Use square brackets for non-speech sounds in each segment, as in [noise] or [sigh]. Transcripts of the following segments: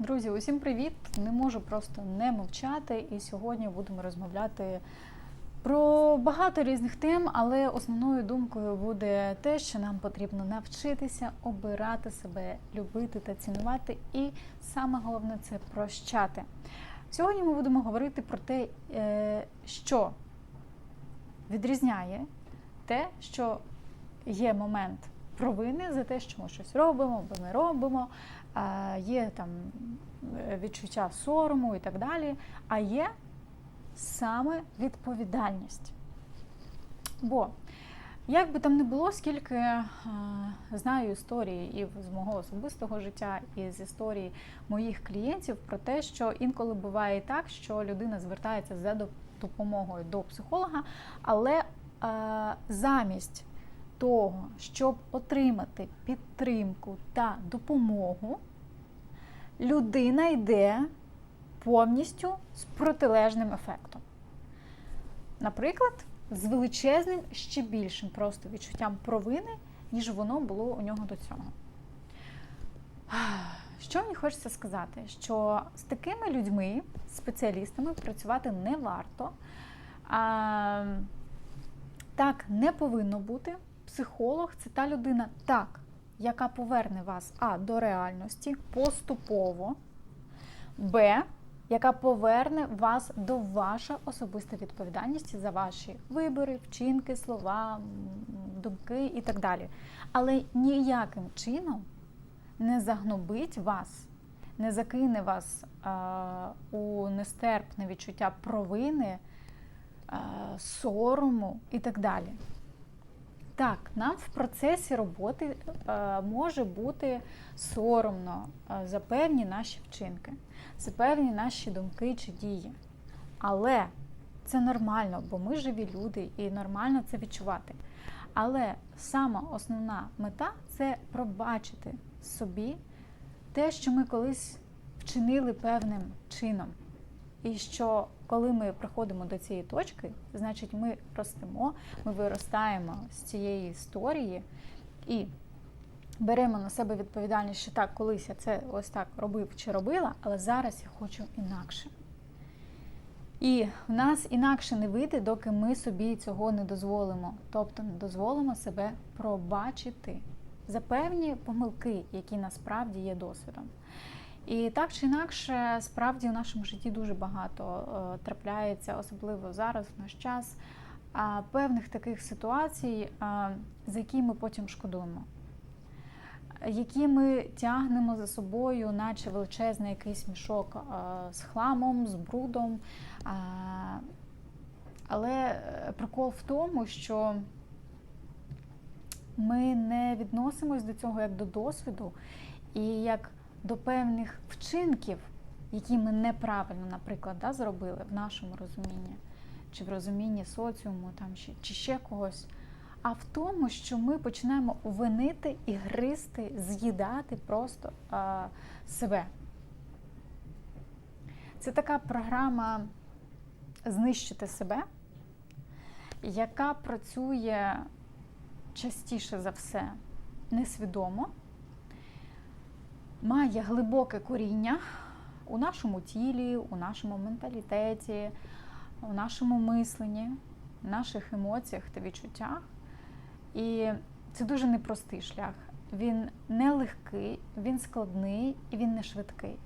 Друзі, усім привіт! Не можу просто не мовчати. І сьогодні будемо розмовляти про багато різних тем, але основною думкою буде те, що нам потрібно навчитися обирати себе, любити та цінувати. І саме головне це прощати. Сьогодні ми будемо говорити про те, е, що відрізняє те, що є момент провини за те, що ми щось робимо або не робимо, є там е, відчуття сорому і так далі, а є саме відповідальність. Бо, як би там не було, скільки е, знаю історії і з мого особистого життя, і з історії моїх клієнтів про те, що інколи буває так, що людина звертається за доп- допомогою до психолога, але е, замість того, щоб отримати підтримку та допомогу, людина йде повністю з протилежним ефектом. Наприклад, з величезним ще більшим просто відчуттям провини, ніж воно було у нього до цього. Що мені хочеться сказати? Що з такими людьми, спеціалістами, працювати не варто. А, так не повинно бути. Психолог це та людина, так, яка поверне вас А до реальності поступово, Б, яка поверне вас до вашої особистої відповідальності за ваші вибори, вчинки, слова, думки і так далі. Але ніяким чином не загнобить вас, не закине вас а, у нестерпне відчуття провини, а, сорому і так далі. Так, нам в процесі роботи е, може бути соромно е, за певні наші вчинки, за певні наші думки чи дії. Але це нормально, бо ми живі люди і нормально це відчувати. Але сама основна мета це пробачити собі те, що ми колись вчинили певним чином. І що коли ми приходимо до цієї точки, значить ми ростемо, ми виростаємо з цієї історії і беремо на себе відповідальність, що так, колись я це ось так робив чи робила, але зараз я хочу інакше. І в нас інакше не вийде, доки ми собі цього не дозволимо. Тобто не дозволимо себе пробачити за певні помилки, які насправді є досвідом. І так чи інакше, справді в нашому житті дуже багато е, трапляється, особливо зараз, в наш час, певних таких ситуацій, а, за які ми потім шкодуємо, які ми тягнемо за собою, наче величезний якийсь мішок а, з хламом, з брудом. Але е, прикол в тому, що ми не відносимось до цього як до досвіду і як до певних вчинків, які ми неправильно, наприклад, да, зробили в нашому розумінні, чи в розумінні соціуму, там, чи, ще когось, а в тому, що ми починаємо винити і гризти, з'їдати просто а, себе. Це така програма знищити себе, яка працює частіше за все несвідомо має глибоке коріння у нашому тілі, у нашому менталітеті, у нашому мисленні, наших емоціях та відчуттях. І це дуже непростий шлях. Він не легкий, він складний і він не швидкий.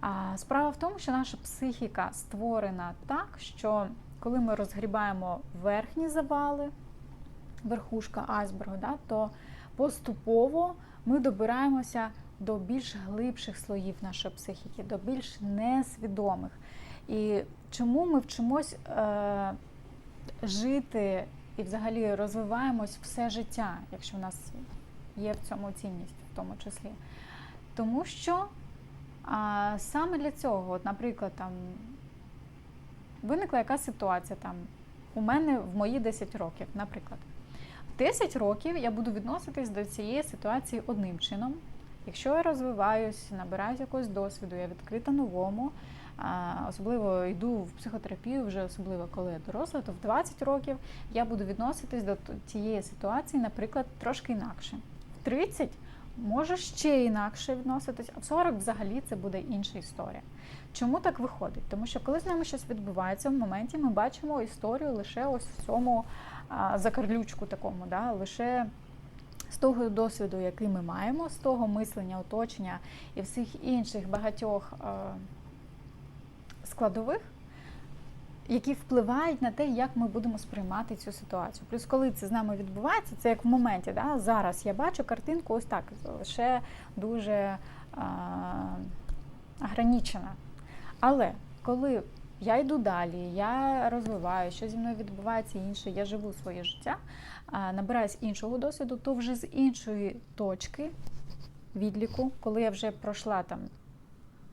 А справа в тому, що наша психіка створена так, що коли ми розгрібаємо верхні завали, верхушка айсбергу, да, то поступово ми добираємося до більш глибших слоїв нашої психіки, до більш несвідомих. І чому ми вчимось е, жити і взагалі розвиваємось все життя, якщо в нас є в цьому цінність, в тому числі? Тому що а, саме для цього, от, наприклад, там виникла якась ситуація там у мене в мої 10 років, наприклад. В 10 років я буду відноситись до цієї ситуації одним чином. Якщо я розвиваюсь, набираюсь якогось досвіду, я відкрита новому, особливо йду в психотерапію, вже особливо коли я доросла, то в 20 років я буду відноситись до тієї ситуації, наприклад, трошки інакше. В 30 може ще інакше відноситись, а в 40 взагалі це буде інша історія. Чому так виходить? Тому що коли з нами щось відбувається в моменті, ми бачимо історію лише ось в цьому закарлючку такому, да? лише з того досвіду, який ми маємо, з того мислення, оточення і всіх інших багатьох а, складових, які впливають на те, як ми будемо сприймати цю ситуацію. Плюс, коли це з нами відбувається, це як в моменті. Да? Зараз я бачу картинку ось так, лише дуже а, ограничена. Але коли я йду далі, я розвиваю, що зі мною відбувається інше, я живу своє життя, набираюсь іншого досвіду, то вже з іншої точки відліку, коли я вже пройшла там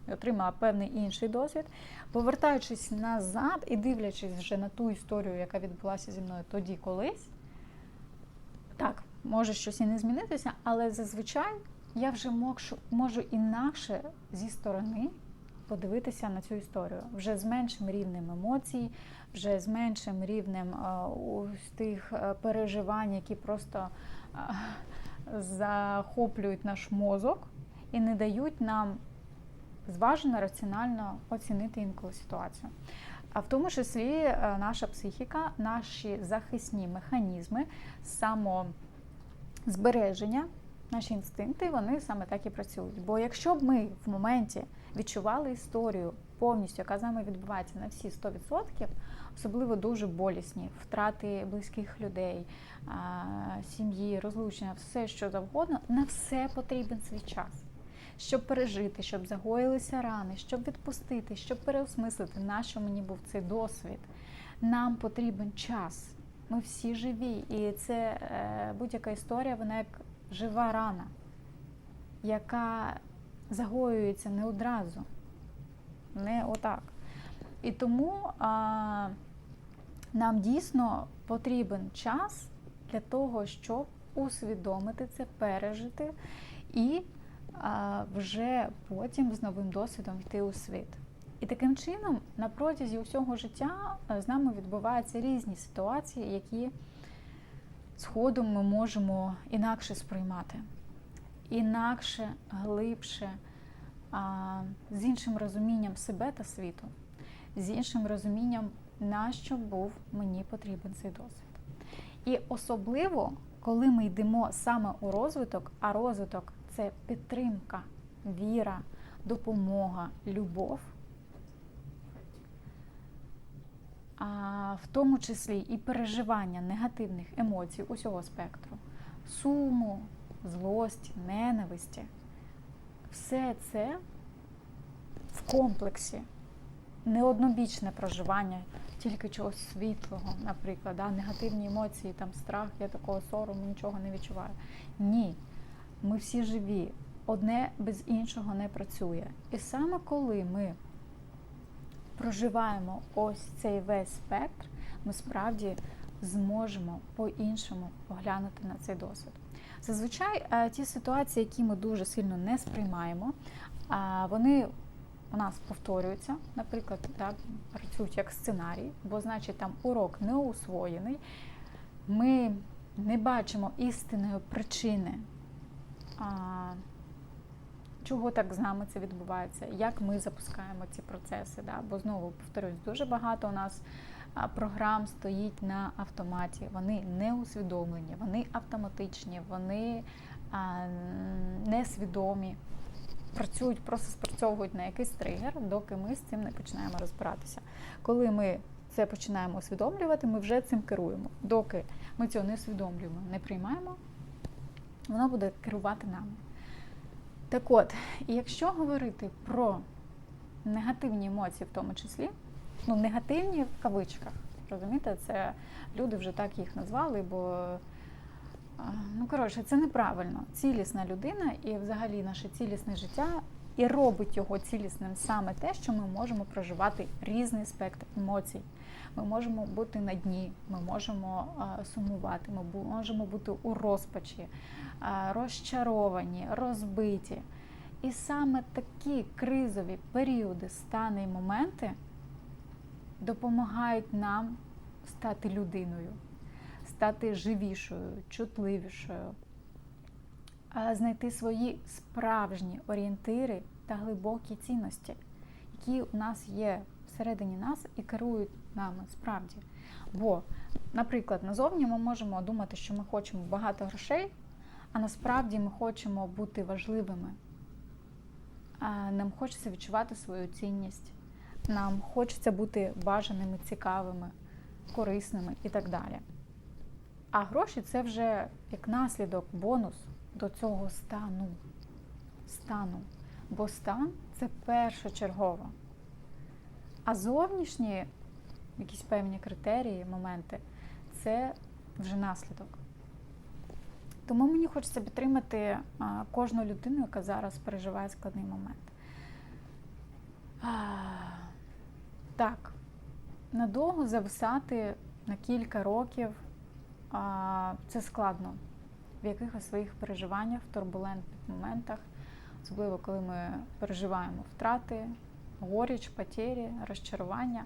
отримала певний інший досвід, повертаючись назад і дивлячись вже на ту історію, яка відбулася зі мною тоді колись, так, може щось і не змінитися, але зазвичай я вже можу інакше зі сторони подивитися на цю історію вже з меншим рівнем емоцій, вже з меншим рівнем ось тих переживань, які просто а, захоплюють наш мозок і не дають нам зважено, раціонально оцінити інколи ситуацію. А в тому числі е, наша психіка, наші захисні механізми, самозбереження, наші інстинкти, вони саме так і працюють. Бо якщо б ми в моменті відчували історію повністю, яка з нами відбувається на всі 100%, особливо дуже болісні втрати близьких людей, сім'ї, розлучення, все що завгодно, на все потрібен свій час щоб пережити, щоб загоїлися рани, щоб відпустити, щоб переосмислити, на що мені був цей досвід. Нам потрібен час. Ми всі живі. І це е, будь-яка історія, вона як жива рана, яка загоюється не одразу, не отак. І тому а, нам дійсно потрібен час для того, щоб усвідомити це, пережити і а вже потім з новим досвідом йти у світ. І таким чином, на протязі усього життя е, з нами відбуваються різні ситуації, які згодом ми можемо інакше сприймати, інакше, глибше, з іншим розумінням себе та світу, з іншим розумінням, на що був мені потрібен цей досвід. І особливо, коли ми йдемо саме у розвиток, а розвиток це підтримка, віра, допомога, любов, а в тому числі і переживання негативних емоцій усього спектру, суму, злості, ненависті. Все це в комплексі, неоднобічне проживання тільки чогось світлого, наприклад, да, негативні емоції, там страх, я такого сорому, нічого не відчуваю. Ні. Ми всі живі, одне без іншого не працює. І саме коли ми проживаємо ось цей весь спектр, ми справді зможемо по-іншому поглянути на цей досвід. Зазвичай е, ті ситуації, які ми дуже сильно не сприймаємо, вони у нас повторюються, наприклад, так, працюють як сценарій, бо значить там урок не усвоєний. Ми не бачимо істинної причини чого так з нами це відбувається, як ми запускаємо ці процеси. Да? Бо знову повторюсь, дуже багато у нас програм стоїть на автоматі, вони не усвідомлені, вони автоматичні, вони а, несвідомі. Працюють, просто спрацьовують на якийсь тригер, доки ми з цим не починаємо розбиратися. Коли ми це починаємо усвідомлювати, ми вже цим керуємо. Доки ми цього не усвідомлюємо, не приймаємо, воно буде керувати нами. Так от, якщо говорити про негативні емоції, в тому числі, ну, негативні в кавичках, розумієте, це люди вже так їх назвали, бо, ну, коротше, це неправильно. Цілісна людина і взагалі наше цілісне життя і робить його цілісним саме те, що ми можемо проживати різний спектр емоцій. Ми можемо бути на дні, ми можемо сумувати, ми можемо бути у розпачі, розчаровані, розбиті. І саме такі кризові періоди, стани і моменти допомагають нам стати людиною, стати живішою, чутливішою, знайти свої справжні орієнтири та глибокі цінності, які у нас є всередині нас і керують нами справді. Бо, наприклад, назовні ми можемо думати, що ми хочемо багато грошей, а насправді ми хочемо бути важливими. Нам хочеться відчувати свою цінність, нам хочеться бути бажаними, цікавими, корисними і так далі. А гроші це вже як наслідок, бонус до цього стану. стану. Бо стан це першочергово. А зовнішні якісь певні критерії, моменти це вже наслідок. Тому мені хочеться підтримати кожну людину, яка зараз переживає складний момент. Так, надовго зависати на кілька років це складно в якихось своїх переживаннях, в турбулентних моментах, особливо коли ми переживаємо втрати, горіч, потері, розчарування.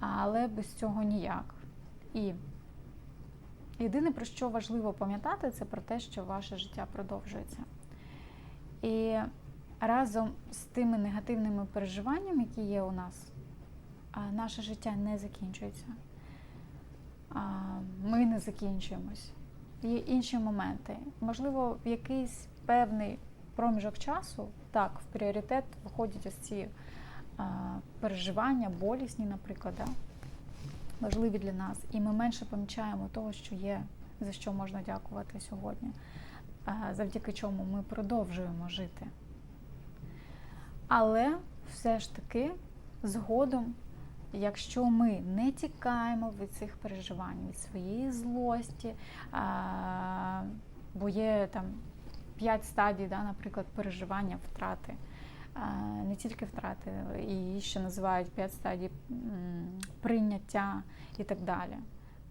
Але без цього ніяк. І єдине, про що важливо пам'ятати, це про те, що ваше життя продовжується. І разом з тими негативними переживаннями, які є у нас, наше життя не закінчується. Ми не закінчуємось. Є інші моменти. Можливо, в якийсь певний проміжок часу, так, в пріоритет виходять ось ці переживання, болісні, наприклад, да? важливі для нас. І ми менше помічаємо того, що є, за що можна дякувати сьогодні, завдяки чому ми продовжуємо жити. Але все ж таки, згодом, якщо ми не тікаємо від цих переживань, від своєї злості, бо є там п'ять стадій, да, наприклад, переживання втрати не тільки втрати, і ще називають п'ять стадій прийняття і так далі.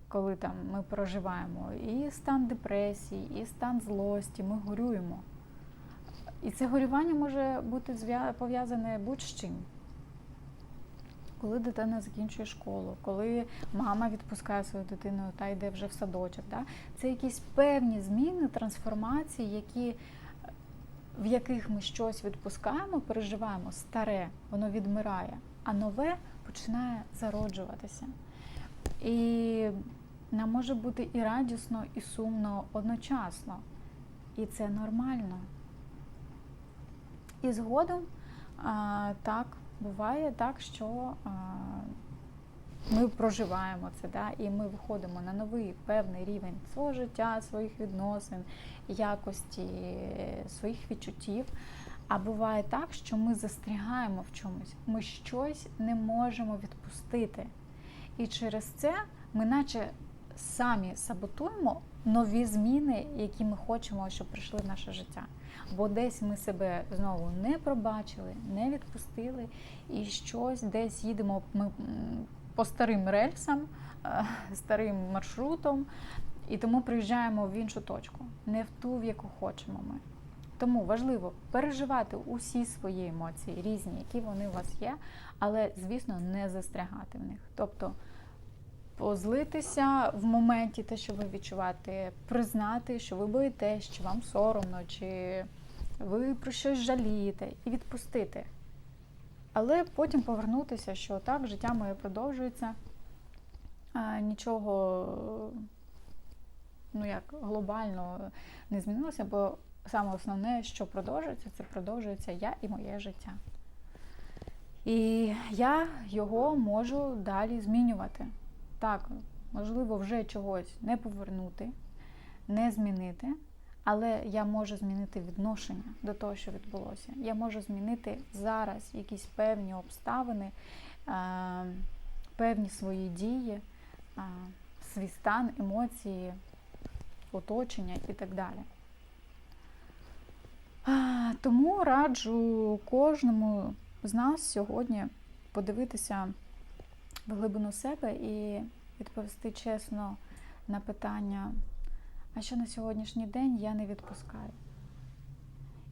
Коли там ми проживаємо і стан депресії, і стан злості, ми горюємо. І це горювання може бути пов'язане будь-з чим. Коли дитина закінчує школу, коли мама відпускає свою дитину та йде вже в садочок. Да? Це якісь певні зміни, трансформації, які в яких ми щось відпускаємо, переживаємо старе, воно відмирає, а нове починає зароджуватися. І нам може бути і радісно, і сумно одночасно. І це нормально. І згодом а, так буває так, що ми проживаємо це, да, і ми виходимо на новий певний рівень свого життя, своїх відносин, якості, своїх відчуттів. А буває так, що ми застрягаємо в чомусь, ми щось не можемо відпустити. І через це ми, наче самі саботуємо нові зміни, які ми хочемо, щоб прийшли в наше життя. Бо десь ми себе знову не пробачили, не відпустили, і щось десь їдемо. Ми по старим рельсам, е, старим маршрутом, і тому приїжджаємо в іншу точку, не в ту, в яку хочемо ми. Тому важливо переживати усі свої емоції, різні, які вони у вас є, але, звісно, не застрягати в них. Тобто позлитися в моменті те, що ви відчуваєте, признати, що ви боїтесь, що вам соромно, чи ви про щось жалієте, і відпустити. Але потім повернутися, що так, життя моє продовжується, нічого ну як глобально не змінилося, бо саме основне, що продовжується, це продовжується я і моє життя. І я його можу далі змінювати. Так, можливо, вже чогось не повернути, не змінити. Але я можу змінити відношення до того, що відбулося. Я можу змінити зараз якісь певні обставини, певні свої дії, свій стан, емоції, оточення і так далі. Тому раджу кожному з нас сьогодні подивитися в глибину себе і відповісти чесно на питання а що на сьогоднішній день я не відпускаю.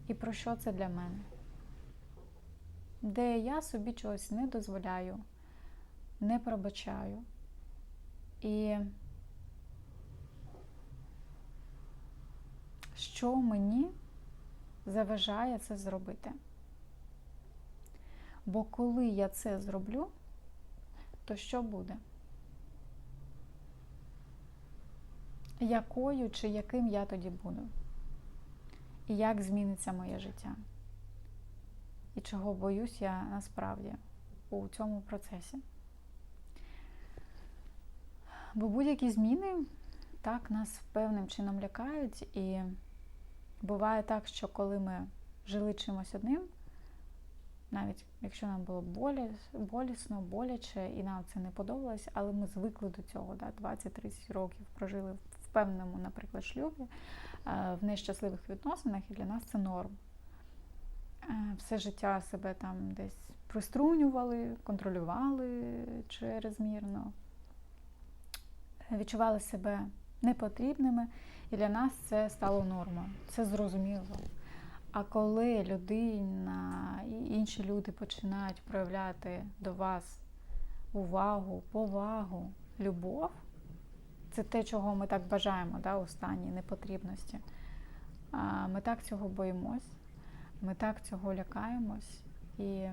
І про що це для мене? Де я собі чогось не дозволяю, не пробачаю. І що мені заважає це зробити. Бо коли я це зроблю, то що буде? Якою чи яким я тоді буду? І як зміниться моє життя? І чого боюсь я насправді у цьому процесі? Бо будь-які зміни так нас певним чином лякають, і буває так, що коли ми жили чимось одним, навіть якщо нам було болісно, боляче, і нам це не подобалось, але ми звикли до цього, да, 20-30 років прожили в певному, наприклад, шлюбі, в нещасливих відносинах, і для нас це норм. Все життя себе там десь приструнювали, контролювали чрезмірно, відчували себе непотрібними, і для нас це стало нормою. Це зрозуміло. А коли людина і інші люди починають проявляти до вас увагу, повагу, любов, це те, чого ми так бажаємо да, у стані непотрібності. Ми так цього боїмось, ми так цього лякаємось, і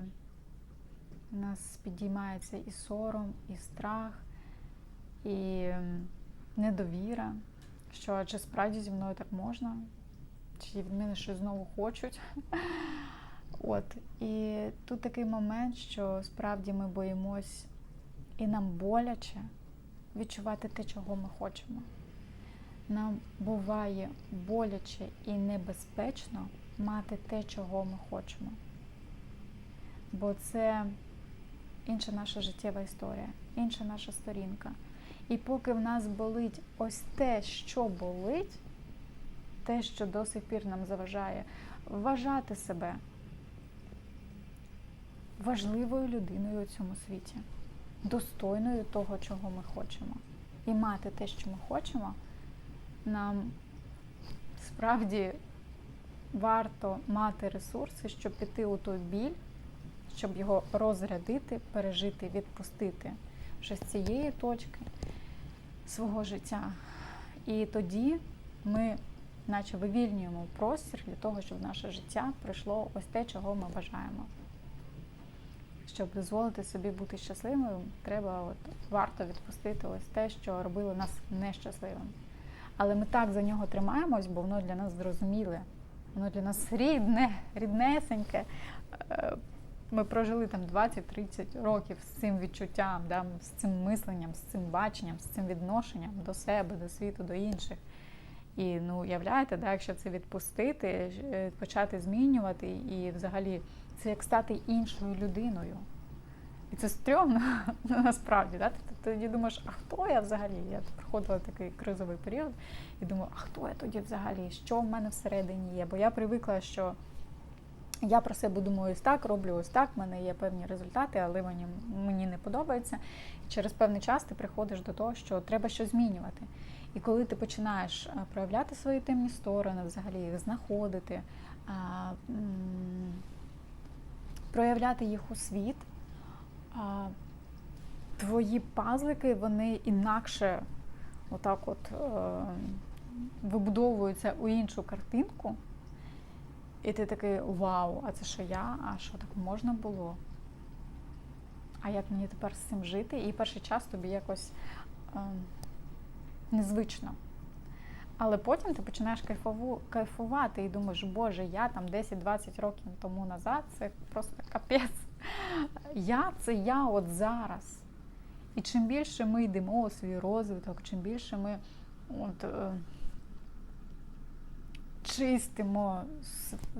у нас підіймається і сором, і страх, і недовіра, що чи справді зі мною так можна, чи від мене щось знову хочуть. От. І тут такий момент, що справді ми боїмось, і нам боляче відчувати те, чого ми хочемо. Нам буває боляче і небезпечно мати те, чого ми хочемо. Бо це інша наша життєва історія, інша наша сторінка. І поки в нас болить ось те, що болить, те, що до сих пір нам заважає, вважати себе важливою людиною у цьому світі, достойною того, чого ми хочемо. І мати те, що ми хочемо, нам справді варто мати ресурси, щоб піти у той біль, щоб його розрядити, пережити, відпустити вже з цієї точки свого життя. І тоді ми, наче вивільнюємо простір для того, щоб в наше життя прийшло ось те, чого ми бажаємо. Щоб дозволити собі бути щасливим, треба от, варто відпустити ось те, що робило нас нещасливим. Але ми так за нього тримаємось, бо воно для нас зрозуміле, воно для нас рідне, ріднесеньке. Е, ми прожили там 20-30 років з цим відчуттям, да, з цим мисленням, з цим баченням, з цим відношенням до себе, до світу, до інших. І ну, уявляєте, да, якщо це відпустити, е, почати змінювати, і взагалі це як стати іншою людиною. І це стрьомно [laughs] насправді. Да? Ти тоді думаєш, а хто я взагалі? Я проходила такий кризовий період і думаю, а хто я тоді взагалі? Що в мене всередині є? Бо я привикла, що я про себе думаю ось так, роблю ось так, в мене є певні результати, але мені, мені не подобається. І через певний час ти приходиш до того, що треба щось змінювати. І коли ти починаєш е, проявляти свої темні сторони, взагалі їх знаходити, проявляти їх у світ, твої пазлики, вони інакше отак от е, вибудовуються у іншу картинку. І ти такий вау, а це що я? А що так можна було? А як мені тепер з цим жити? І перший час тобі якось е, незвично. Але потім ти починаєш кайфову, кайфувати і думаєш, Боже, я там 10-20 років тому назад, це просто капець. Я це я от зараз. І чим більше ми йдемо у свій розвиток, чим більше ми от, е, чистимо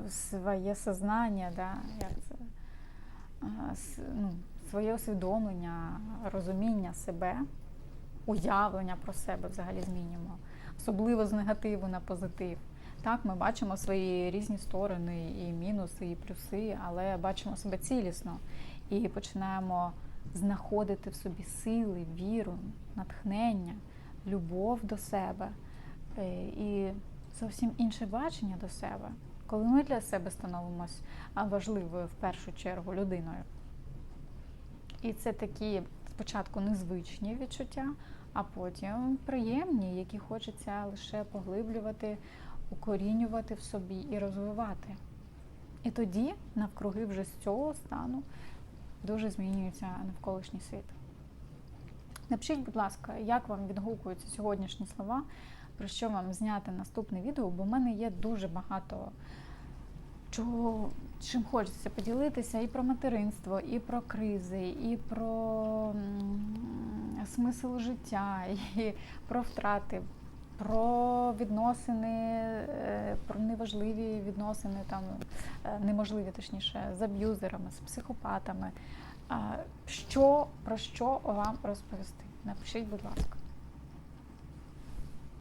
своє сознання, да, як це, ну, своє усвідомлення, розуміння себе, уявлення про себе взагалі змінюємо, особливо з негативу на позитив. Так, ми бачимо свої різні сторони, і мінуси, і плюси, але бачимо себе цілісно і починаємо знаходити в собі сили, віру, натхнення, любов до себе. Е, і зовсім інше бачення до себе, коли ми для себе становимось важливою в першу чергу людиною. І це такі спочатку незвичні відчуття, а потім приємні, які хочеться лише поглиблювати укорінювати в собі і розвивати. І тоді навкруги вже з цього стану дуже змінюється навколишній світ. Напишіть, будь ласка, як вам відгукуються сьогоднішні слова, про що вам зняти наступне відео, бо в мене є дуже багато чого, чим хочеться поділитися і про материнство, і про кризи, і про смисл життя, [laughs] і про втрати, про відносини, е, про неважливі відносини, там е, неможливі, точніше, з аб'юзерами, з психопатами. Що про що вам розповісти? Напишіть, будь ласка.